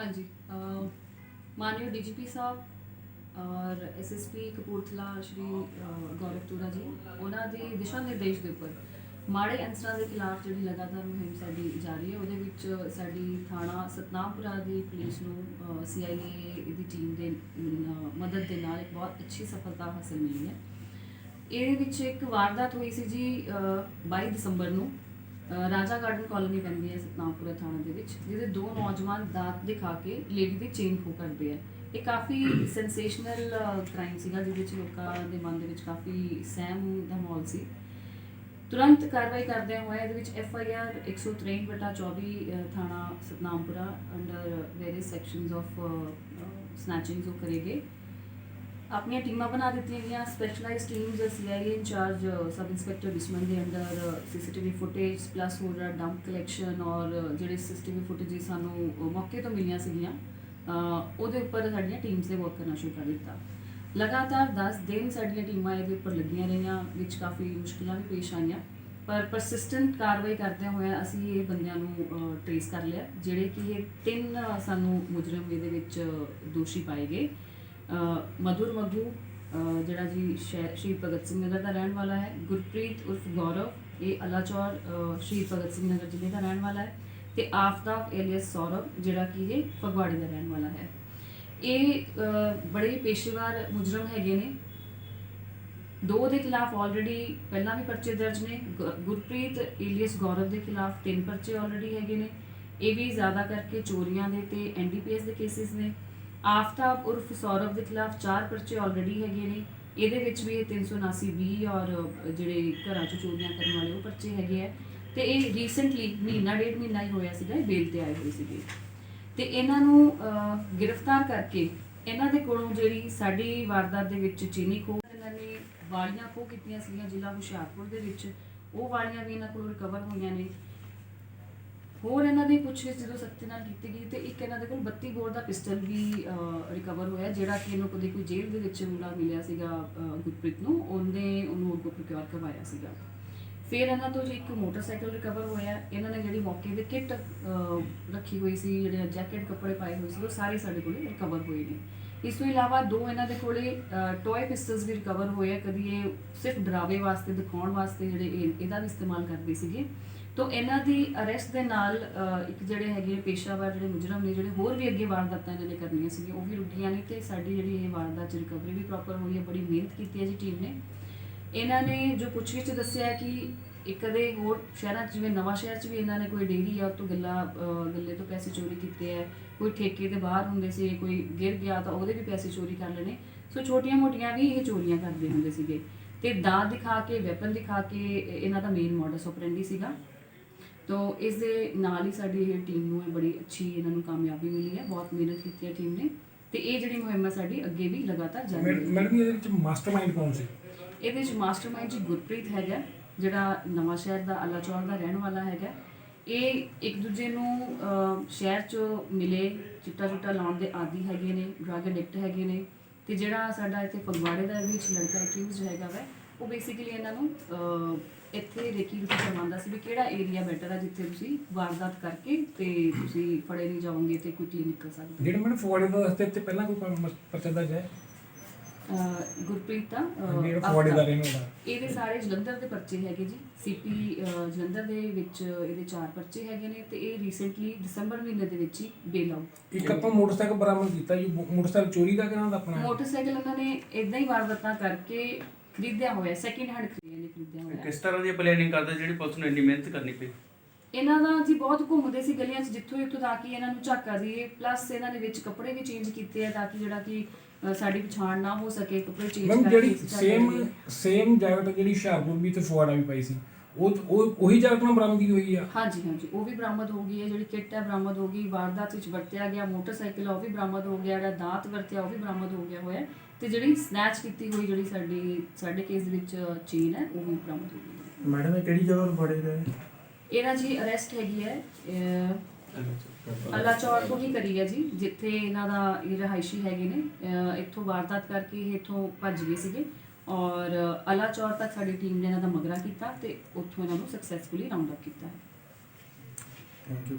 ਹਾਂਜੀ ਅਹ ਮਾਨਯੋਗ ਡੀਜੀਪੀ ਸਾਹਿਬ ਔਰ ਐਸਐਸਪੀ ਕਪੂਰਥਲਾ ਸ਼੍ਰੀ ਗੌਰਵ ਤੁਰਾ ਜੀ ਉਹਨਾਂ ਦੇ ਦਿਸ਼ਾ ਨਿਰਦੇਸ਼ ਦੇ ਉੱਪਰ ਮਾੜੇ ਅੰਸਰਾਂ ਦੇ ਖਿਲਾਫ ਜਿਹੜੀ ਲਗਾਤਾਰ ਮੁਹਿੰਮ ਸਾਡੀ ਜਾਰੀ ਹੈ ਉਹਦੇ ਵਿੱਚ ਸਾਡੀ ਥਾਣਾ ਸਤਨਾਮਪੁਰਾ ਦੀ ਪੁਲਿਸ ਨੂੰ ਸੀਆਈਏ ਦੀ ਟੀਮ ਦੇ ਮਦਦ ਦੇ ਨਾਲ ਇੱਕ ਬਹੁਤ ਅੱਛੀ ਸਫਲਤਾ ਹਾਸਲ ਮਿਲੀ ਹੈ। ਇਹਦੇ ਵਿੱਚ ਇੱਕ ਵਾਰਦਾਤ ਹੋਈ ਸੀ ਜੀ ਅਹ, 22 ਦਸੰਬਰ ਨੂੰ। ਰਾਜਾ ਗਾਰਡਨ ਕਾਲੋਨੀ ਪੈਂਦੀ ਹੈ ਸਤਨਾਮਪੁਰਾ ਥਾਣਾ ਦੇ ਵਿੱਚ ਜਿਹਦੇ ਦੋ ਨੌਜਵਾਨ ਦਾਤ ਦਿਖਾ ਕੇ ਲੇਡੀ ਦੀ ਚੇਨ ਖੋ ਕਰਦੇ ਆ। ਇਹ ਕਾਫੀ ਸੈਂਸੇਸ਼ਨਲ ਕ੍ਰਾਈਮ ਸੀਗਾ ਜਿਹਦੇ ਵਿੱਚ ਲੋਕਾਂ ਦੇ ਮਨ ਦੇ ਵਿੱਚ ਕਾਫੀ ਸਹਿਮ ਦਾ ਮਾਹੌਲ ਸੀ। ਤੁਰੰਤ ਕਾਰਵਾਈ ਕਰਦੇ ਹੋਏ ਇਹਦੇ ਵਿੱਚ ਐਫ ਆਈ ਆਰ 163 ਬਟਾ 24 ਅਹ, ਥਾਣਾ Satnampura under various sections of snatching ਜੋ ਕਰੇਗੇ ਆਪਣੀਆਂ ਟੀਮਾਂ ਬਣਾ ਦਿੱਤੀਆਂ ਗਈਆਂ specialised teams CIA in charge sub inspector Bishman ਦੇ ਅੰਡਰ ਸੀਸੀਟੀਵੀ ਫੁਟੇਜ ਪਲੱਸ ਹੋਰ ਡੰਪ ਕਲੈਕਸ਼ਨ ਔਰ ਜਿਹੜੇ ਸੀਸੀਟੀਵੀ ਫੁਟੇਜ ਸਾਨੂੰ ਮੌਕੇ ਤੋਂ ਮਿਲੀਆਂ ਸੀਗੀਆਂ ਉਹਦੇ ਉੱਪਰ ਸਾਡੀਆਂ ਟੀਮਸ ਨੇ ਵਰਕ ਕਰਨਾ ਸ਼ੁਰੂ ਕਰ ਦਿੱਤਾ। ਲਗਾਤਾਰ 10 ਦਿਨ ਸਾਡੀਆਂ ਟੀਮਾਂ ਇਹਦੇ ਉੱਪਰ ਲੱਗੀਆਂ ਰਹੀਆਂ, ਵਿੱਚ ਕਾਫੀ ਮੁਸ਼ਕਿਲਾਂ ਵੀ ਪੇਸ਼ ਆਈਆਂ, ਪਰ ਪਰਸਿਸਟੈਂਟ ਕਾਰਵਾਈ ਕਰਦੇ ਹੋਏ ਅਸੀਂ ਇਹ ਬੰਦਿਆਂ ਨੂੰ ਟ੍ਰੇਸ ਕਰ ਲਿਆ, ਜਿਹੜੇ ਕਿ ਇਹ ਤਿੰਨ ਸਾਨੂੰ ਮੁਜਰਮ ਇਹਦੇ ਵਿੱਚ ਦੋਸ਼ੀ ਪਾਏ ਗਏ। ਮਧੁਰ ਮੱਗੂ ਜਿਹੜਾ ਜੀ ਸ਼ਹਿ- ਸ਼ਹੀਦ ਭਗਤ ਸਿੰਘ ਨਗਰ ਦਾ ਰਹਿਣ ਵਾਲਾ ਹੈ। ਗੁਰਪ੍ਰੀਤ ਉਰਫ ਗੌਰਵ, ਇਹ ਅਲਾਚੌਰ ਸ਼ਹੀਦ ਭਗਤ ਸਿੰਘ ਨਗਰ ਜ਼ਿਲ੍ਹੇ ਦਾ ਰਹਿਣ ਵਾਲਾ ਹੈ ਤੇ ਆਫਤਾਬ ਏਲੀਅਸ ਸੌਰਵ, ਜਿਹੜਾ ਕਿ ਇਹ ਫਗਵਾੜੇ ਦਾ ਰਹਿਣ ਵਾਲਾ ਹੈ। ਇਹ ਬੜੇ ਪੇਸ਼ੇਵਾਰ ਮੁਜਰਮ ਹੈਗੇ ਨੇ। ਦੋ ਦੇ ਖਿਲਾਫ ਆਲਰੇਡੀ ਪਹਿਲਾਂ ਵੀ ਪਰਚੇ ਦਰਜ ਨੇ। ਗੁਰਪ੍ਰੀਤ, ਏਲੀਅਸ ਗੌਰਵ ਦੇ ਖਿਲਾਫ ਤਿੰਨ ਪਰਚੇ ਆਲਰੇਡੀ ਹੈਗੇ ਨੇ। ਇਹ ਵੀ ਜ਼ਿਆਦਾ ਕਰਕੇ ਚੋਰੀਆਂ ਦੇ ਤੇ ਐਨਡੀਪੀਐਸ ਦੇ ਕੇਸਿਸ ਨੇ। ਆਫਤਾਬ ਉਰਫ ਸੌਰਵ ਦੇ ਖਿਲਾਫ ਚਾਰ ਪਰਚੇ ਆਲਰੇਡੀ ਹੈਗੇ ਨੇ। ਇਹਦੇ ਵਿੱਚ ਵੀ 379 ਬੀ ਔਰ ਜਿਹੜੇ ਘਰਾਂ 'ਚ ਚੋਰੀਆਂ ਕਰਨ ਵਾਲੇ ਉਹ ਪਰਚੇ ਹੈਗੇ ਆ। ਤੇ ਇਹ ਰੀਸੈਂਟਲੀ ਮਹੀਨਾ, ਡੇਢ ਮਹੀਨਾ ਹੀ ਹੋਇਆ ਸੀਗਾ, ਇਹ ਬੇਲ ਤੇ ਆਏ ਹੋਏ ਸੀਗੇ। ਤੇ ਇਹਨਾਂ ਨੂੰ ਗ੍ਰਿਫਤਾਰ ਕਰਕੇ ਇਹਨਾਂ ਦੇ ਕੋਲੋਂ ਜਿਹੜੀ ਸਾਡੀ ਵਾਰਦਾਤ ਦੇ ਵਿੱਚ ਚੀਨੀ ਖੋਹ ਇਹਨਾਂ ਨੇ ਵਾਲੀਆਂ ਖੋਹ ਕੀਤੀਆਂ ਸੀਗੀਆਂ ਜ਼ਿਲ੍ਹਾ ਹੁਸ਼ਿਆਰਪੁਰ ਦੇ ਵਿੱਚ। ਉਹ ਵਾਲੀਆਂ ਵੀ ਇਹਨਾਂ ਕੋਲੋਂ ਰਿਕਵਰ ਹੋਈਆਂ ਨੇ। ਹੋਰ ਇਹਨਾਂ ਦੀ ਪੁੱਛਗਿੱਛ ਜਦੋਂ ਸਖਤੀ ਨਾਲ ਕੀਤੀ ਗਈ ਤੇ ਇੱਕ ਇਹਨਾਂ ਦੇ ਕੋਲ 32 ਬੋਰ ਦਾ ਪਿਸਟਲ ਵੀ ਰਿਕਵਰ ਹੋਇਆ, ਜਿਹੜਾ ਕਿ ਇਹਨੂੰ ਕਦੇ ਕੋਈ ਜੇਲ੍ਹ ਦੇ ਵਿੱਚ ਮੁੰਡਾ ਮਿਲਿਆ ਸੀਗਾ ਗੁਰਪ੍ਰੀਤ ਨੂੰ, ਉਹਨੇ ਉਹਨੂੰ ਅੱਗੋਂ ਪ੍ਰੋਕਿਓਰ ਕਰਵਾਇਆ ਸੀਗਾ। ਫਿਰ ਇਹਨਾਂ ਤੋਂ ਜੀ ਇੱਕ ਮੋਟਰਸਾਈਕਲ ਰਿਕਵਰ ਹੋਇਆ, ਇਹਨਾਂ ਨੇ ਜਿਹੜੀ ਮੌਕੇ ਦੇ ਕਿੱਟ ਰੱਖੀ ਹੋਈ ਸੀ ਜਿਹੜੇ ਜੈਕਟ, ਕੱਪੜੇ ਪਾਏ ਹੋਏ ਸੀ, ਉਹ ਸਾਰੇ ਸਾਡੇ ਕੋਲੇ ਰਿਕਵਰ ਹੋਏ ਨੇ। ਇਸ ਤੋਂ ਇਲਾਵਾ ਦੋ ਇਹਨਾਂ ਦੇ ਕੋਲੇ ਟੌਏ ਪਿਸਟਲਸ ਵੀ ਰਿਕਵਰ ਹੋਏ ਆ, ਕਦੀ ਇਹ ਸਿਰਫ ਡਰਾਵੇ ਵਾਸਤੇ, ਦਿਖਾਉਣ ਵਾਸਤੇ ਜਿਹੜੇ ਇਹ- ਇਹਦਾ ਵੀ ਇਸਤੇਮਾਲ ਕਰਦੇ ਸੀਗੇ। ਤੋਂ ਇਹਨਾਂ ਦੀ ਅਰੈਸਟ ਦੇ ਨਾਲ ਇੱਕ ਜਿਹੜੇ ਹੈਗੇ ਪੇਸ਼ਾਵਰ ਜਿਹੜੇ ਮੁਜਰਮ ਨੇ, ਜਿਹੜੇ ਹੋਰ ਵੀ ਅੱਗੇ ਵਾਰਦਾਤਾਂ ਇਹਨਾਂ ਕਰਨੀਆਂ ਸੀਗੀਆਂ, ਉਹ ਵੀ ਰੁਕੀਆਂ ਨੇ ਤੇ ਸਾਡੀ ਜਿਹੜੀ ਇਹ ਵਾਰਦਾਤ ਚ ਰਿਕਵਰੀ ਵੀ ਪ੍ਰੋਪਰ ਹੋਈ ਹੈ, ਬੜੀ ਮਿਹਨਤ ਕੀਤੀ ਹੈ ਜੀ ਟੀਮ ਨੇ। ਇਹਨਾਂ ਨੇ ਜੋ ਪੁੱਛਗਿੱਛ ਦੱਸਿਆ ਕਿ ਇੱਕ ਕਦੇ ਹੋਰ ਸ਼ਹਿਰਾਂ 'ਚ, ਜਿਵੇਂ ਨਵਾਂ ਸ਼ਹਿਰ 'ਚ ਵੀ ਇਹਨਾਂ ਨੇ ਕੋਈ ਡੇਰੀ ਆ ਤੋਂ ਗੱਲਾ ਗੱਲੇ ਤੋਂ ਪੈਸੇ ਚੋਰੀ ਕੀਤੇ ਆ ਕੋਈ ਠੇਕੇ ਦੇ ਬਾਹਰ ਹੁੰਦੇ ਸੀ, ਕੋਈ ਗਿਰ ਗਿਆ ਤਾਂ ਉਹਦੇ ਵੀ ਪੈਸੇ ਚੋਰੀ ਕਰ ਲੈਣੇ। ਸੋ ਛੋਟੀਆਂ-ਮੋਟੀਆਂ ਵੀ ਇਹ ਚੋਰੀਆਂ ਕਰਦੇ ਹੁੰਦੇ ਸੀਗੇ। ਤੇ ਦਾਅ ਦਿਖਾ ਕੇ ਵੈਪਨ ਦਿਖਾ ਕੇ ਇਹਨਾਂ ਦਾ ਮੇਨ ਮੋਡਸ ਆਪਰੈਂਡੀ ਸੀਗਾ। ਤੋ ਇਸ ਦੇ ਨਾਲ ਹੀ ਸਾਡੀ ਇਹ ਟੀਮ ਨੂੰ ਇਹ ਬੜੀ ਅੱਛੀ ਇਹਨਾਂ ਨੂੰ ਕਾਮਯਾਬੀ ਮਿਲੀ ਹੈ ਬਹੁਤ ਮਿਹਨਤ ਕੀਤੀ ਹੈ ਟੀਮ ਨੇ ਤੇ ਇਹ ਜਿਹੜੀ ਮੁਹਿੰਮ ਹੈ ਸਾਡੀ ਅੱਗੇ ਵੀ ਲਗਾਤਾਰ ਜਾਰੀ ਰਹੇਗੀ। ਮੈਡਮ ਇਹਦੇ ਵਿੱਚ ਮਾਸਟਰਮਾਈਂਡ ਕੌਣ ਸੀ? ਇਹਦੇ ਵਿੱਚ ਮਾਸਟਰਮਾਈਂਡ ਜੀ ਗੁਰਪ੍ਰੀਤ ਹੈਗਾ ਜਿਹੜਾ ਨਵਾਂ ਸ਼ਹਿਰ ਦਾ ਅਲਾਚੌਰ ਦਾ ਰਹਿਣ ਵਾਲਾ ਹੈਗਾ। ਇਹ ਇੱਕ ਦੂਜੇ ਨੂੰ ਸ਼ਹਿਰ 'ਚ ਮਿਲੇ ਚਿੱਟਾ ਚੁੱਟਾ ਲਾਉਣ ਦੇ ਆਦੀ ਹੈਗੇ ਨੇ ਡਰਗ ਐਡਿਕਟ ਹੈਗੇ ਨੇ ਤੇ ਜਿਹੜਾ ਸਾਡਾ ਇੱਥੇ ਫਗਵਾੜੇ ਦਾ ਵਿੱਚ ਲੜਕਾ ਅਕਿਊਜ਼ ਹੈਗਾ ਵੈ ਉਹ ਬੇਸਿਕਲੀ ਇਹਨਾਂ ਨੂੰ ਇੱਥੇ ਰੇਕੀ ਰੁਕੀ ਕਰਵਾਉਂਦਾ ਸੀ ਵੀ ਕਿਹੜਾ ਏਰੀਆ ਬੈਟਰ ਹੈ ਜਿੱਥੇ ਤੁਸੀਂ ਵਾਰਦਾਤ ਕਰਕੇ ਤੇ ਤੁਸੀਂ ਫੜੇ ਨਹੀਂ ਜਾਓਗੇ ਤੇ ਕੁਇਕਲੀ ਨਿਕਲ ਸਕਦੇ। ਜਿਹੜੇ ਫਗਵਾੜੇ ਦਾ ਰਸਤੇ ਤੇ ਪਹਿਲਾਂ ਕੋਈ ਪਰਚਾ ਦਰਜ ਹੈ? ਗੁਰਪ੍ਰੀਤ ਦਾ ਇਹਦੇ ਸਾਰੇ ਜਲੰਧਰ ਦੇ ਪਰਚੇ ਹੈਗੇ ਜੀ। ਸੀਪੀ ਜਲੰਧਰ ਦੇ ਵਿੱਚ ਇਹਦੇ ਚਾਰ ਪਰਚੇ ਹੈਗੇ ਨੇ ਤੇ ਇਹ ਰੀਸੈਂਟਲੀ ਦਸੰਬਰ ਮਹੀਨੇ ਦੇ ਵਿੱਚ ਹੀ ਬੇਲ ਆਊਟ ਇੱਕ ਆਪਾਂ ਮੋਟਰਸਾਈਕਲ ਬਰਾਮਦ ਕੀਤਾ ਜੀ। ਮੋਟਰਸਾਈਕਲ ਚੋਰੀ ਦਾ ਕਿਹਨਾਂ ਦਾ ਆਪਣਾ? ਮੋਟਰਸਾਈਕਲ ਇਹਨਾਂ ਨੇ ਇਦਾਂ ਹੀ ਵਾਰਦਾਤਾਂ ਕਰਕੇ ਖਰੀਦਿਆ ਹੋਇਆ ਸੈਕਿੰਡ ਹੈਂਡ ਖਰੀਦਿਆ ਨੇ ਖਰੀਦਿਆ ਹੋਇਆ। ਕਿਸ ਤਰ੍ਹਾਂ ਦੀ ਪਲੈਨਿੰਗ ਕਰਦੇ ਜਿਹੜੀ ਪੁਲਿਸ ਨੂੰ ਇੰਨੀ ਮਿਹਨਤ ਕਰਨੀ ਪਈ? ਇਹਨਾਂ ਦਾ ਜੀ ਬਹੁਤ ਘੁੰਮਦੇ ਸੀ ਗਲੀਆਂ 'ਚ ਜਿੱਥੋਂ ਇੱਥੋਂ ਤਾਂ ਕਿ ਇਹਨਾਂ ਨੂੰ ਝਾਕਾ ਦੀਏ ਪਲੱਸ ਇਹਨਾਂ ਨੇ ਵਿੱਚ ਕੱਪੜੇ ਵੀ ਚੇਂਜ ਕੀਤੇ ਆ ਤਾਂ ਕਿ ਜਿਹੜਾ ਕਿ ਅ, ਸਾਡੀ ਪਛਾਣ ਨਾ ਹੋ ਸਕੇ ਕੱਪੜੇ ਚੇਂਜ ਮੈਮ ਕਰਕੇ ਜਿਹੜੀ ਅਸੀਂ ਸੇਮ। ਸੇਮ ਜੈਕਟ ਜਿਹੜੀ ਹੁਸ਼ਿਆਰਪੁਰ ਵੀ ਤੇ ਫਗਵਾੜਾ ਵੀ ਪਾਈ ਸੀ। ਉਹ ਉਹ ਉਹੀ ਨਾਲ ਬਰਾਮਦਗੀ ਹੋਈ ਆ। ਹਾਂਜੀ ਹਾਂਜੀ। ਉਹ ਵੀ ਬਰਾਮਦ ਹੋ ਗਈ ਹੈ ਜਿਹੜੀ ਕਿੱਟ ਹੈ ਬਰਾਮਦ ਹੋ ਗਈ ਵਾਰਦਾਤ ਵਿੱਚ ਵਰਤਿਆ ਗਿਆ ਮੋਟਰਸਾਈਕਲ ਉਹ ਵੀ ਬਰਾਮਦ ਹੋ ਗਿਆ ਜਿਹੜਾ ਦਾਤ ਵਰਤਿਆ ਉਹ ਵੀ ਬਰਾਮਦ ਹੋ ਗਿਆ ਹੋਇਆ। ਤੇ ਜਿਹੜੀ ਸਨੈਚ ਕੀਤੀ ਹੋਈ ਜਿਹੜੀ ਸਾਡੀ ਸਾਡੇ ਕੇਸ ਦੇ ਵਿੱਚ ਚੇਨ ਹੈ ਉਹ ਵੀ ਬਰਾਮਦ ਹੋ ਗਈ। ਮੈਡਮ ਇਹ ਕਿਹੜੀ ਜਗ੍ਹਾ ਤੋਂ ਫੜੇ ਗਏ? ਇਹਦਾ ਜੀ ਅਰੈਸਟ ਹੈਗੀ ਹੈ ਅਹ, ਅਲਾਚੌਰ ਤੋਂ ਹੀ ਕਰੀ ਹੈ ਜੀ ਜਿੱਥੇ ਇਹਨਾਂ ਦਾ ਇਹ ਰਹਾਇਸ਼ੀ ਹੈਗੇ ਨੇ। ਇੱਥੋਂ ਵਾਰਦਾਤ ਕਰਕੇ ਇਹ ਇੱਥੋਂ ਭੱਜ ਗਏ ਸੀਗੇ। ਔਰ ਅਲਾ ਅਲਾਚੌਰ ਤੱਕ ਸਾਡੀ ਟੀਮ ਨੇ ਇਹਨਾਂ ਦਾ ਮਗਰਾ ਕੀਤਾ ਤੇ ਉੱਥੋਂ ਇਹਨਾਂ ਨੂੰ ਸਕਸੈਸਫੁਲੀ ਰਾਉਂਡ ਅਪ ਕੀਤਾ ਹੈ। Thank you